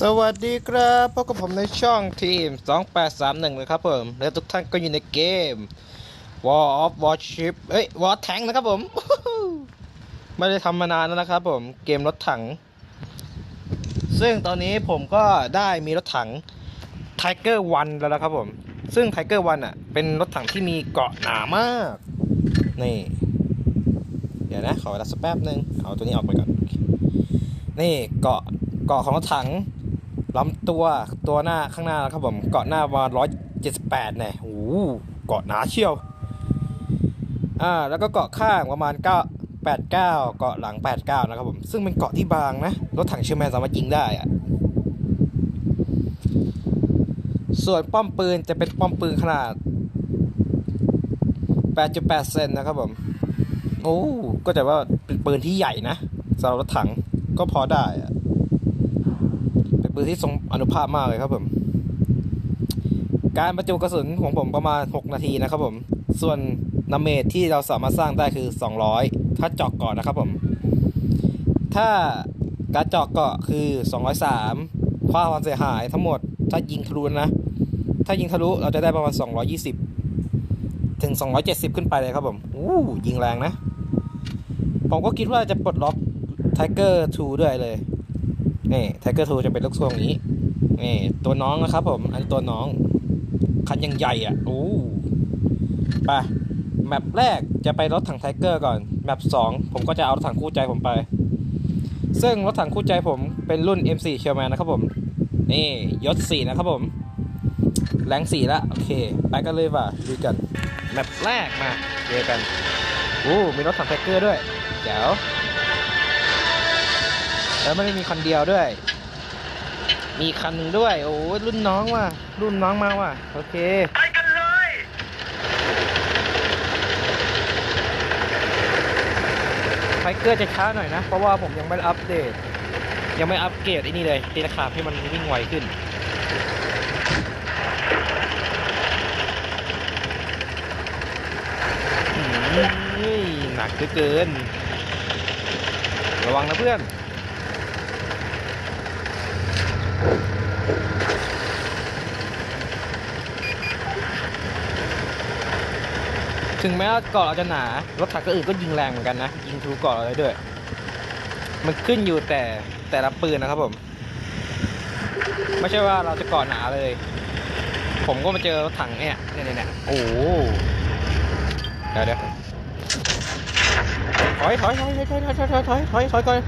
สวัสดีครับพบกับผมในช่องทีม 2831เลยครับผม และทุกท่านก็อยู่ในเกม War of Warship เอ้ย War Tank นะครับผม ไม่ได้ทำมานานแล้วนะครับผมเกมรถถัง ซึ่งตอนนี้ผมก็ได้มีรถถัง Tiger One แล้วนะครับผม ซึ่ง Tiger One อะ เป็นรถถังที่มีเกาะหนามาก นี่ เดี๋ยวนะ ขอเวลาสักแป๊บนึง เอาตัวนี้ออกไปก่อน นี่เกาะเกาะของรถถัง ลำตัวตัวหน้าข้างหน้านะครับผมเกาะหน้าประมาร้อยเจ็ดสิบแปดเนี่ยโอ้โหเกาะหนาเชี่ยวอ่าแล้วก็เกาะข้างประมาณเก้าแปดเก้าเกาะหลังแปดเก้านะครับผมซึ่งเป็นเกาะที่บางนะรถถังเชอร์แมนสามารถยิงได้อะส่วนป้อมปืนจะเป็นป้อมปืนขนาด 8.8 เซนนะครับผม โอ้ ก็แต่ว่าเป็นปืนที่ใหญ่นะสำหรับรถถังก็พอได้อะ ปืนที่ทรงอนุภาพมากเลยครับผม การบรรจุกระสุนของผมประมาณ 6 นาทีนะครับผม ส่วนนาเมจที่เราสามารถสร้างได้คือ 200 ถ้าเจาะเกาะนะครับผม ถ้าการเจาะเกาะคือ 203ความเสียหายทั้งหมด ถ้ายิงทะลุนะ ถ้ายิงทะลุเราจะได้ประมาณ 220 ถึง 270 ขึ้นไปเลยครับผม อู้ยิงแรงนะ ผมก็คิดว่าจะปลดล็อก Tiger 2ด้วยเลย นี่ Tiger 2จะเป็นลูกทรงนี้ นี่ตัวน้องนะครับผม อันตัวน้อง คันยังใหญ่อะโอ้ไปแมปแรกจะไปรถถังไทเกอร์ก่อน แมป2ผมก็จะเอารถถังคู่ใจผมไป ซึ่งรถถังคู่ใจผมเป็นรุ่น M4 เชลแมนนะครับผม นี่ยศ4นะครับผม แรง4แล้วโอเค ไปกันเลยว่ะดูกัน แมปแรกมาเจอกันโอ้มีรถถังไทเกอร์ด้วยเดี๋ยว แล้วไม่ได้มีคันเดียวด้วย มีคันหนึ่งด้วย โอ้ยรุ่นน้องว่ะ รุ่นน้องมาว่ะ โอเค ไปกันเลยไทเกอร์จะช้าหน่อยนะ เพราะว่าผมยังไม่ได้อัปเดต ยังไม่อัปเกรดไอ้นี่เลยตีราคาให้มันวิ่งไวขึ้นอืมเฮ้ยหนักเหลือเกิน ระวังนะเพื่อน ถึงแม้ว่าเกาะเราจะหนารถถังก็อื่นก็ยิงแรงเหมือนกันนะยิงทะลุเกาะเราได้ด้วย มันขึ้นอยู่แต่แต่ละปืนนะครับผม ไม่ใช่ว่าเราจะเกาะหนาเลย ผมก็มาเจอรถถังเนี่ยเนี่ยเนี่ยโอ้โหเดี๋ยวเดี๋ยวถอยถอยถอยถอยถอยถอยถอยถอยถอยถอยก่อน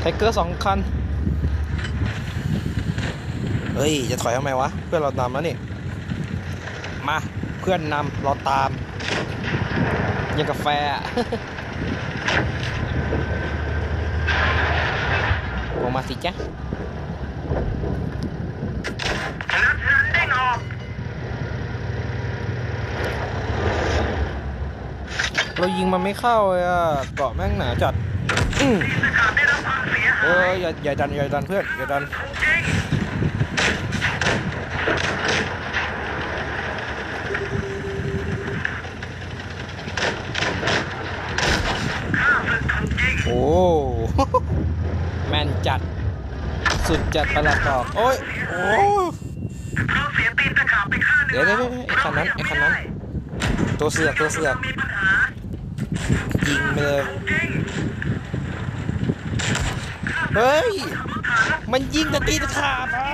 ไทเกอร์สองคันเฮ้ย จะถอยทำไมวะ เพื่อนเรานำแล้วนี่ มา เพื่อนนำเราตามยังกาแฟอะลงมาสิจ๊ะเรายิงมันไม่เข้าเลยอะเกาะแม่งหนาจัดอื้อสกัดได้รับความเสียหาเอ้ยยอย่าอย่าดันอย่าดันเพื่อนอย่าดัน จริงข้าศึกของจริง โอ้แม่นจัด สุดจัดประหลาดดอก โอ้ย โอ้ยเราเสียตีนตะขาบไปข้างหนึงเดี๋ยวเดี๋ยวเดี๋ยวไอ้คันนั้นไอ้คันนั้น ตัวเสือกตัวเสือกมีปัญหายิงไปเลยจริงเฮ้ย มันยิงแต่ตีตะขาบอะ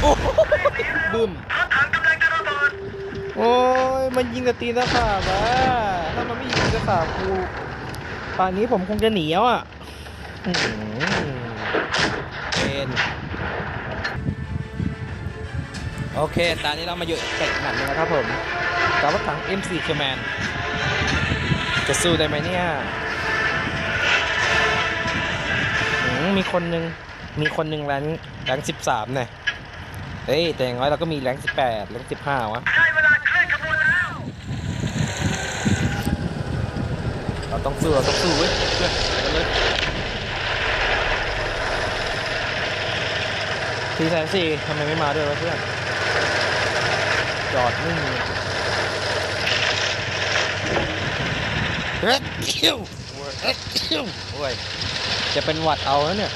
โอ้โหบึ้มรถถังกำลังจะระเบิดโอ้ย มันยิงกับตีนตะขาบอะ ถ้ามันไม่ยิงตะขาบกูป่านนี้ผมคงจะหนีแล้วอะเป็นโอเค ตอนนี้เรามาอยู่เตะหนักนึงนะครับผมกับรถถัง M4 k m a n จะสู้ได้ไหมเนี่ยมมีคนหนึ่งมีคนหนึ่งแรงแรงสิบสามเนี่ยเฮ้ย แต่อย่างน้อยเราก็มีแรงสิบแปดแรงสิบห้าวะ ได้เวลาเคลื่อนขบวนแล้ว เรา ต้องสู้เราต้องสู้เว้ยเพื่อนไปกันเลยทีแสนสี่ทำไมไม่มาด้วยวะเพื่อน จอดนิ่งเลยเฮ้ยคิวเฮ้ยคิวโอ้ยจะเป็นหวัดเอาแล้วเนี่ย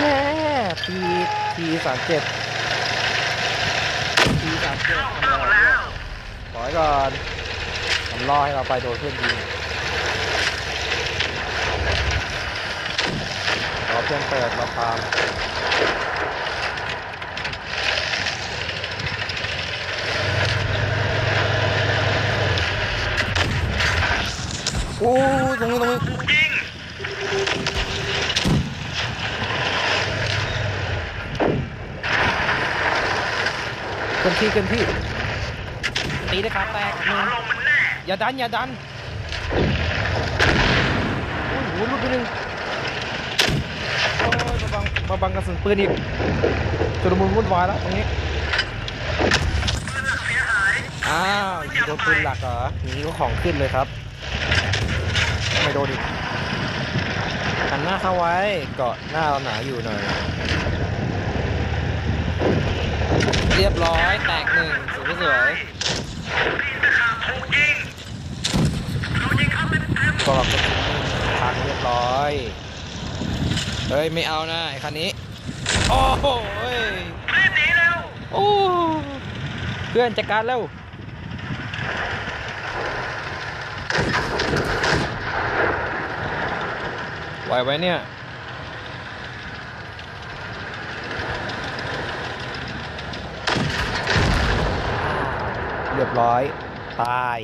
แน่ทีทีสามเจ็ดทีสามเจ็ดเข้าทำอะไรแล้เนี่ยวขอยก่อนผมรอให้เราไปโดนเพื่อนยิงรอเพื่อนเปิดมาพามโอ้ยตรงนี้ตรงนี้ ถูกยิง เกินที่เกินที่ ตีได้ขาแตกหนึ่ฝางลงมันแน่อย่าดัน อย่าดันโอ้ยโหลุดไปหนึ่งโอ้ยมาบังมาบังกระสุนปืนอีกจุดมุนวุ่นวายแล้วตรงนี้ปืนหลักเสียหายอ้าวยิงโดนปืนหลักเหรออย่างนี้ก็ของขึ้นเลยครับ ไม่โดนอีกหันหน้าเข้าไว้เกาะหน้าเราหนาอยู่หน่อย เรียบร้อย แตกหนึ่งสวยสวยตีตะขาบถูกยิงเขายิงเข้าเต็มเต็มๆกรอบกระสุนพังเรียบร้อย เฮ้ย ไม่เอานะไอ้คันนี้ โอ้โหยรีบหนีเร็วโอ้เพื่อนจัดการเร็วไหวไว้เนี่ย เรียบร้อย ตาย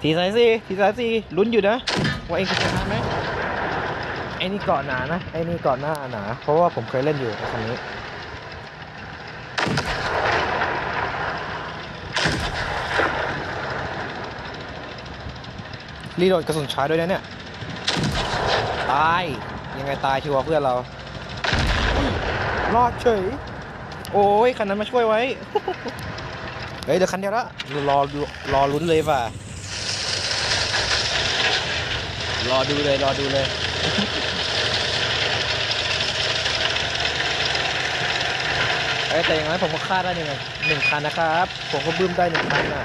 ทีสายสี่ทีสายสี่ลุ้นอยู่นะ ว่าเองจะชนะไหมไอ้นี่เกาะหนานะ ไอ้นี่เกาะหน้าหนา เพราะว่าผมเคยเล่นอยู่คันนี้ รีโหลดกระสุนช้าด้วยนะเนี่ย ตาย ยังไงตายชัวร์เพื่อนเรา รอดเฉย โอ้ยคันนั้นมาช่วยไว้ เฮ้ยเดี๋ยวคันเดียวละรอดูรอลุ้นเลยว่ะรอดูเลยรอดูเลยเอ้แต่อย่างนั้นผมก็ฆ่าได้หนึ่งหนึ่งคันนะครับ ผมก็บึ้มได้หนึ่งคันนะ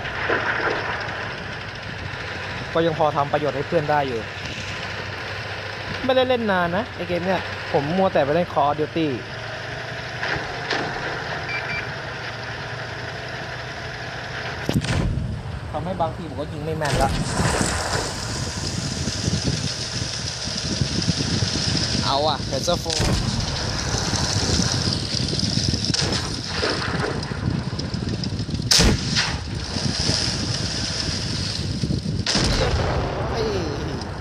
ก็ยังพอทำประโยชน์ให้เพื่อนได้อยู่ ไม่ได้เล่นนานนะไอเกมเนี่ย ผมมัวแต่ไปเล่น Call of Duty ทำใบางทีผมก็ยิงไม่แม่นละเอาอะเฮเซอร์โฟ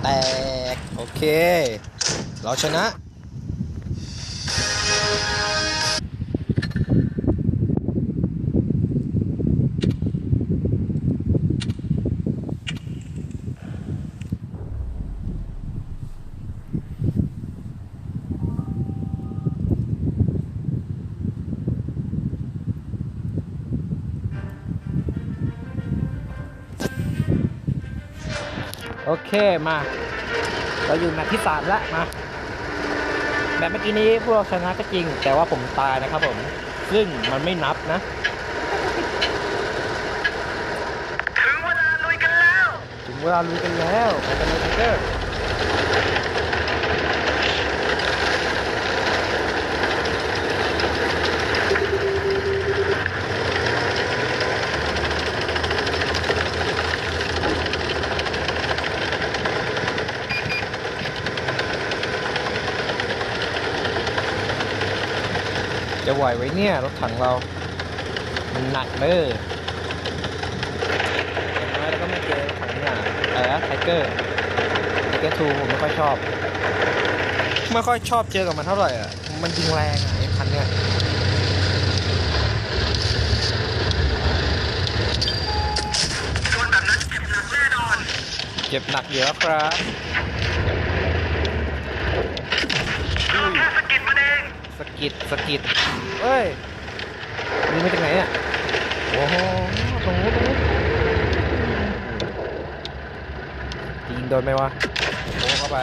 แตก โอเค เราชนะ เคมา เราอยู่แมตช์ที่สามแล้วมาแมตช์เมื่อกี้นี้พวกเราชนะก็จริง แต่ว่าผมตายนะครับผม ซึ่งมันไม่นับนะถึงเวลาลุยกันแล้ว ถึงเวลาลุยกันแล้วไปกันเลยเกอร์ ไหวไว้เนี่ย รถถังเรา มันหนักเด้ออย่างน้อยเราก็ไม่เจอถังอย่างอะไรนะไทเกอร์ไทเกอร์ทูผมไม่ค่อยชอบ ไม่ค่อยชอบเจอกับมันเท่าไหร่อะ มันยิงแรงอะไอ้คันเนี้ยส่วนแบบนั้นเจ็บหนักแน่นอนเจ็บหนักอยู่แล้วครับ กิดสกิดเฮ้ยมีมาจากไหนอะโอ้โหตรงนู้นตรงนู้นยิงโดนไหมวะโอ้เข้าไป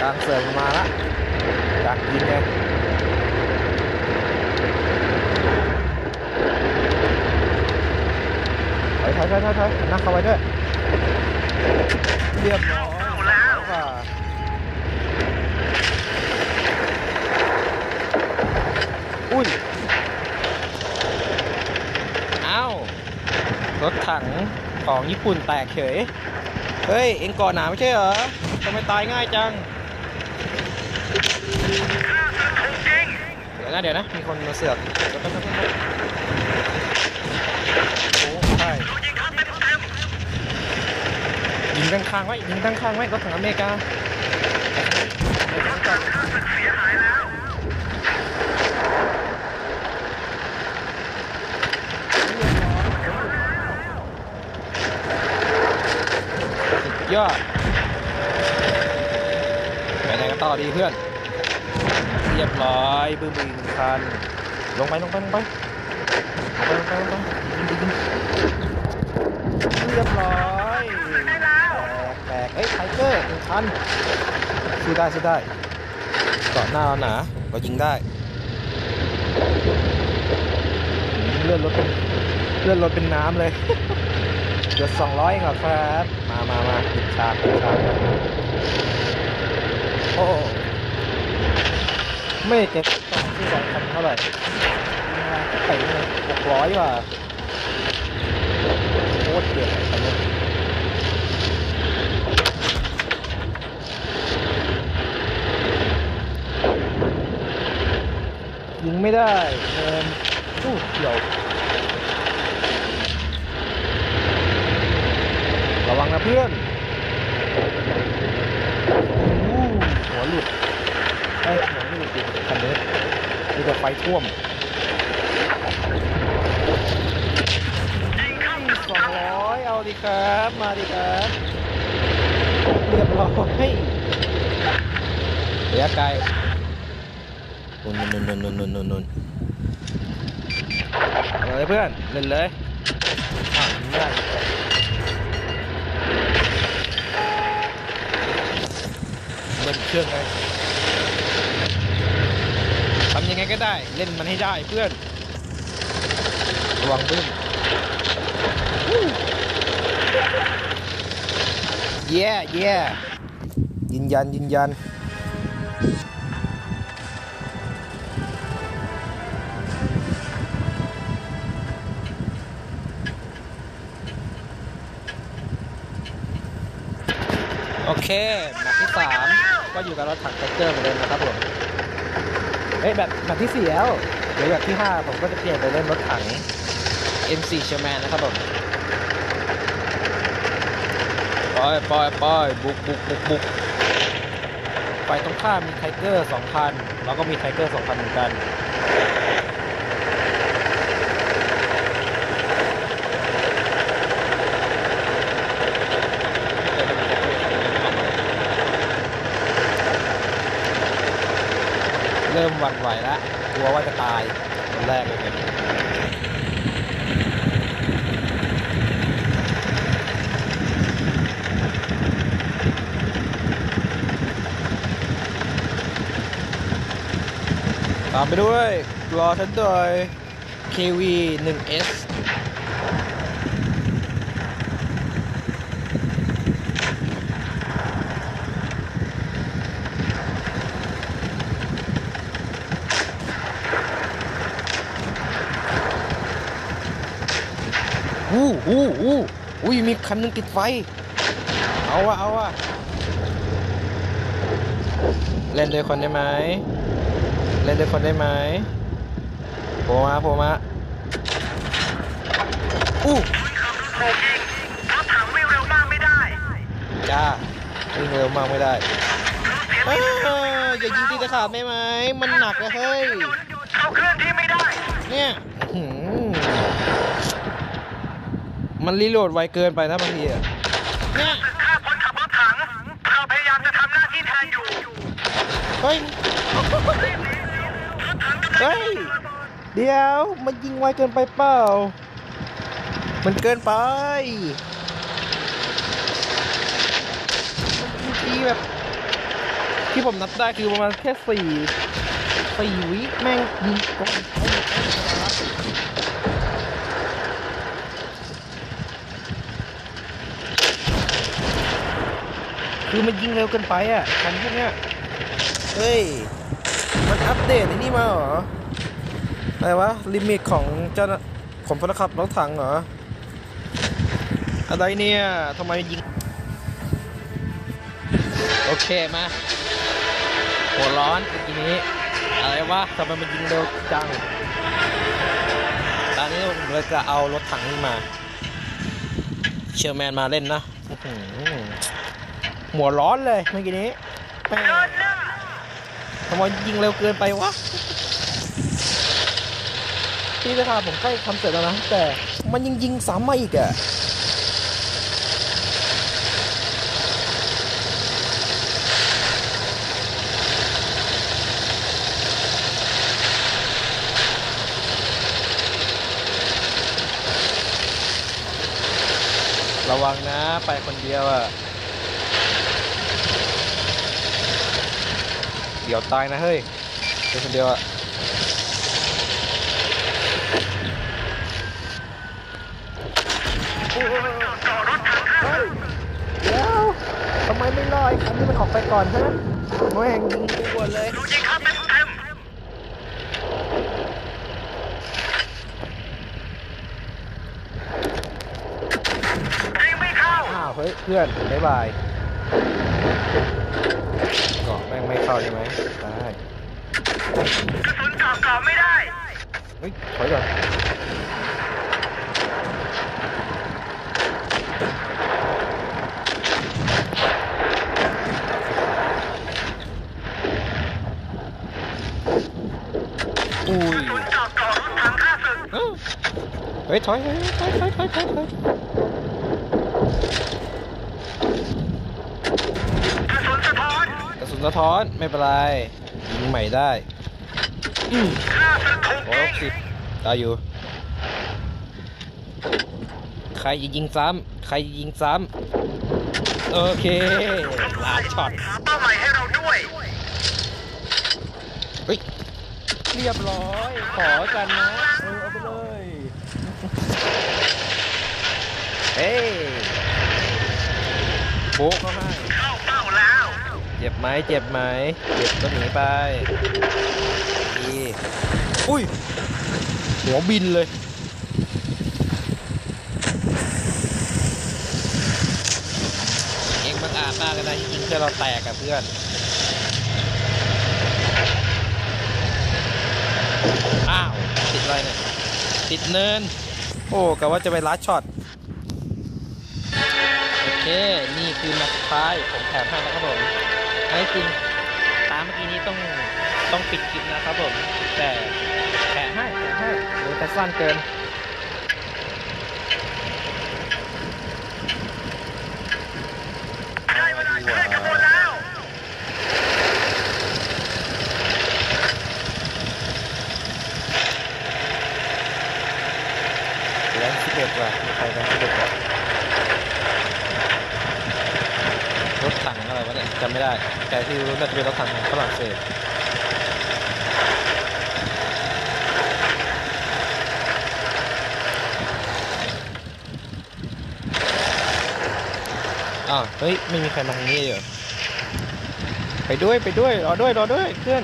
การเสริมมาละดักยิงไงถอยถอยถอยถอยนักเข้าไปด้วย เรียบร้อยแล้วว่าอุ้ยเอ้ารถถังของญี่ปุ่นแตกเฉย เฮ้ย เอ็งก่อหนาไม่ใช่เหรอทำไมตายง่ายจังข้าศึกถูกยิงเดี๋ยวนะ เดี๋ยวนะ มีคนมาเสือกเดี๋ยวแป๊บๆๆโอ้ใช่ โดนยิงเข้าเต็มเต็ม ยิง ด้านข้างไว้ยิงด้านข้างไว้รถถังอเมริการถถังข้าศึกเสียหายแล้วสุดยอดไปไหนกันต่อดีเพื่อน เรียบร้อย บึ้มบึ้มคัน ลงไปลงไปลงไปลงไปลงไปลงไปเรียบร้อย อ้ยไทเกอร์หนึ่งคันสู้ได้สู้ได้เกาะหน้าเราหนาเรายิงได้อืมเลื่อนรถเป็นเลื่อนรถเป็นน้ำเลยเดือดสองร้อยเองเหรอครับ มามามาปิดฉากปิดฉากก่อนนะโอ้ไม่เก็บต่อที่สองพันเท่าไหร่ไปเลยหกร้อยว่ะโคตรเดือดคันนี้ยิง ไม่ได้เงินตู้เกี่ยว ระวังนะเพื่อนอู้หัวหลุดไอ้หัวไม่หลุดดิคันนี้มีแต่ไฟท่วมยิงข้าสองร้อยเอาดิครับ มาดิครับเรียบร้อยระยะไกล นนนนนนนนเลยเพื่อนเล่นเลยง่ายเบิ้ลเครื่องไงทำยังไงก็ได้เล่นมันให้ได้เพื่อนระวังบึ้มเย่เย่ยืนยันยืนยัน เคแมตช์ที่สามก็อยู่กับรถถังไทเกอร์เหมือนเดิมนะครับผมเฮ้ยแบบแมตช์ที่สี่แล้วเดี๋ยวแบบที่ห้าผมก็จะเปลี่ยนไปเล่นรถถัง M4 เชอร์แมนนะครับผมปล่อยปล่อยปล่อยบุกบุกบุกบุกฝ่ายตรงข้ามมีไทเกอร์2,000แล้วก็มีไทเกอร์2,000เหมือนกัน เริ่มหวั่นไหวแล้วกลัวว่าจะตายคนแรกเลยเนี่ยตามไปด้วยรอฉันด้วย KV 1S อู้อู้อู้อุ้ยมีคันหนึงติดไฟ เอาวะเอาวะเล่นด้วยคนได้ไหมเล่นด้วยคนได้ไหมโผล่มาโผล่มาอู้ถูกยิงรถถังวิ่งเร็วมากไม่ได้จ้าวิ่งเร็วมากไม่ได้รถเสียเอ้ยอย่ายิงตีตะขาบได้ไหมมันหนักนะเฮ้ยเขาเคลื่อนที่ไม่ได้ เนี่ยอื้อหือ มันรีโหลดไวเกินไปนะบางทีอะเนี่ยศึกฆ่าคนขับรถถัง เราพยายามจะทำหน้าที่แทนอยู่เฮ้ยเฮ้ย เดี๋ยว มันยิงไวเกินไปเปล่า มันเกินไปมันยิงทีแบบทีที่ผมนับได้คือประมาณแค่สี่สี่วิแม่งยิงตรง คือมันยิงเร็วเกินไปอะคันพวกเนี้ยเฮ้ย มันอัปเดตไอ้นี่มาเหรอ อะไรวะ ลิมิตของเจ้าของพลขับรถถังเหรอ อะไรเนี่ยทำไมยิง โอเคมาหัวร้อนเมื่อกี้นี้ อะไรวะทำไมมันยิงเร็วจัง ตอนนี้ผมเลยจะเอารถถังนี่มา เชอร์แมนมาเล่นนะ หัวร้อนเลยเมื่อกี้นี้แม่ทำไมยิงเร็วเกินไปวะพี่ราคาผมใกล้ทำเสร็จแล้วนะ แต่มันยิงยิงซ้ำมาอีกอะระวังนะ ไปคนเดียวอะ เดี๋ยวตายนะเฮ้ยไปคนเดียวอะจอดรถถังข้าศึกเดี๋ยวทำไมไม่รอไอ้คันนี้มันออกไปก่อนฮะแม่งยิงกูก่อนเลยดนยิงเข้าเต็มเต็มยิงไม่เข้า อ้าวเฮ้ยเพื่อนบ๊ายบาย ไม่เข้าใช่ไหมได้กระสุนเจาะเกาะไม่ได้ เฮ้ยถอยก่อนอุ้ยกระสุนเจาะเกาะรถถังข้าศึกเอ้าเฮ้ยถอยถอยถอยถอยถอยถอยถอย กระสุนสะท้อน กระ สุนสะท้อนไม่เป็นไรยิงใหม่ได้อืมข้าศึกถูกโอ้ยิงสิบได้อยู่ ใครจะยิงซ้ำใครจะยิงซ้ำโอเคลาดช็อตหาเป้าหมายให้เราด้วยเฮ้ยเรียบร้อย ขอกันนะเออเอาไปเลยเฮ้ยโบกเขาให้ เจ็บไหมเจ็บไหมเจ็บก็หนีไปดีอุ้ย หัวบินเลย เองบังอาจมากเลยนะที่ยิงเพื่อเราแตกกับเพื่อนอ้าว ติดอะไรเนี่ย ติดเนิน โอ้กะว่าจะไปลัดช็อต โอเค นี่คือแมตช์สุดท้าย ผมแถมให้นะครับผม ไอ้จริงตามเมื่อกี้นี้ต้องต้องปิดคลิปนะครับผม แต่แถมให้แถมให้เดี๋ยวจะสั้นเกินได้เวลาเคลื่อนขบวนแล้วแรงสิบเอ็ดว่ะมีใครแรงสิบเอ็ดว่ะรถถังอะไรวะเนี่ยจำไม่ได้ แต่ที่รู้น่าจะเป็นรถถังของฝรั่งเศสอ้าวเฮ้ย ไม่มีใครมาทางนี้เลยไปด้วย ไปด้วย รอด้วย รอด้วยเพื่อน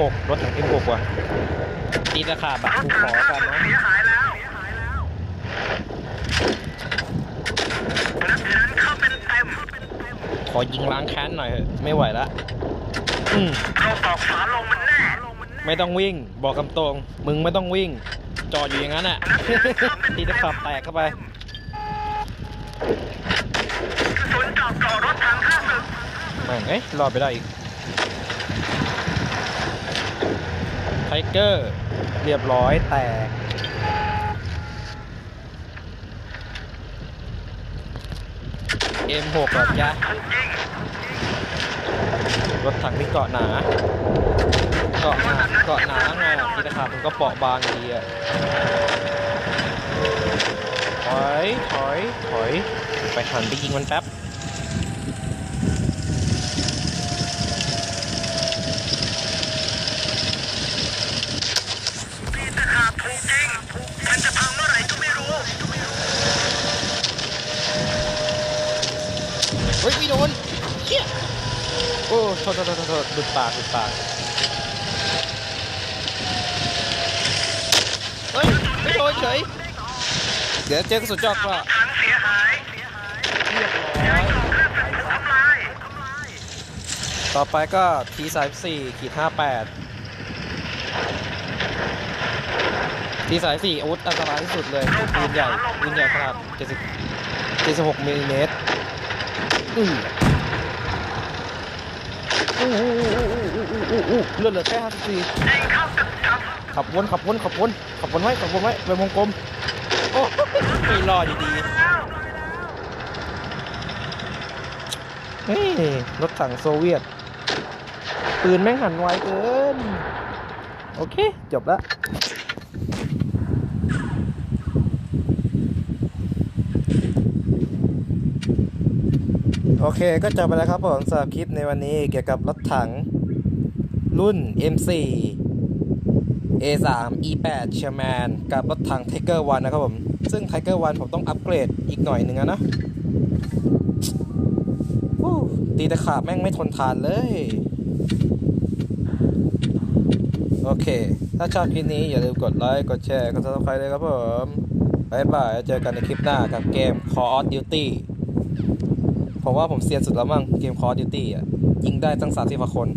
M6 รถถัง M6 ว่ะตีราคาบัตรรถถูกถัขงอข้ากันศึกนะเสียหายแล้วนัดนั้นเข้าเป็นเต็มขอยิงล้างแค้นหน่อยเถอะไม่ไหวละอืมเราตอกฝาลงมันแน่ไม่ต้องวิ่ง บอกคำตรง มึงไม่ต้องวิ่ง จอดอยู่อย่างนั้นอะตีราคาแตกเข้าไปกระสุนเจาะเกาะรถถังข้าศึกแม่งเอ้ยรอดไปได้อีก ไท เกอร์เรียบร้อยแตก M6 แบบยะรถถังที่เกาะหนา เกาะหนาเกาะหนาไงทีนะครับมันก็เปราะบางดีอะถอย ถอย ถอย ไปหันไปยิงมันแป๊บ มีตะขาบถูกยิง มันจะพังเมื่อไหร่ก็ไม่รู้ เฮ้ยไม่โดนเชี่ย โอ้โทษโทษโทษโทษดุดปากดุดปากเฮ้ยไม่โดนเฉยเดี๋ยวเจอกระสุนจอกก็ถังเสียหายเรียบร้อยเครื่องถูกทำลายต่อไปก็ T 3 4 ขีด58 T 3 4 อาวุธอันตรายที่สุดเลยคือปืนใหญ่ปืนใหญ่ขนาด70 76มิลลิเมตรอืออู้อู้อู้อู้อู้อู้ เลือดเหลือแค่ห้าสี่ขับวนขับวนขับวนขับวนไว้ขับวนไว้ไปวงกลมโอ้ไม่รอดดีเฮ้ยรถถังโซเวียตปืนแม่งหันไวเกิน โอเค จบละ โอเคก็จบไปแล้วครับผมสำหรับคลิปในวันนี้เกี่ยวกับรถถัง รุ่น M4 A3 E8 c h e r m a n กับรถถัง Tiger One นะครับผม ซึ่ง Tiger One ผมต้องอัปเกรดอีกหน่อยหนึ่งนะตีตะขาบแม่งไม่ทนทานเลย โอเค ถ้าชอบคลิปนี้อย่าลืมกดไลค์ กดแชร์ กด subscribe เลยครับผมบายบายแล้วเจอกันในคลิปหน้ากับเกม Call of Duty ผมว่าผมเซียนสุดแล้วมั้งเกม Call of Duty อะยิงได้ตั้งสามสิบกว่าคน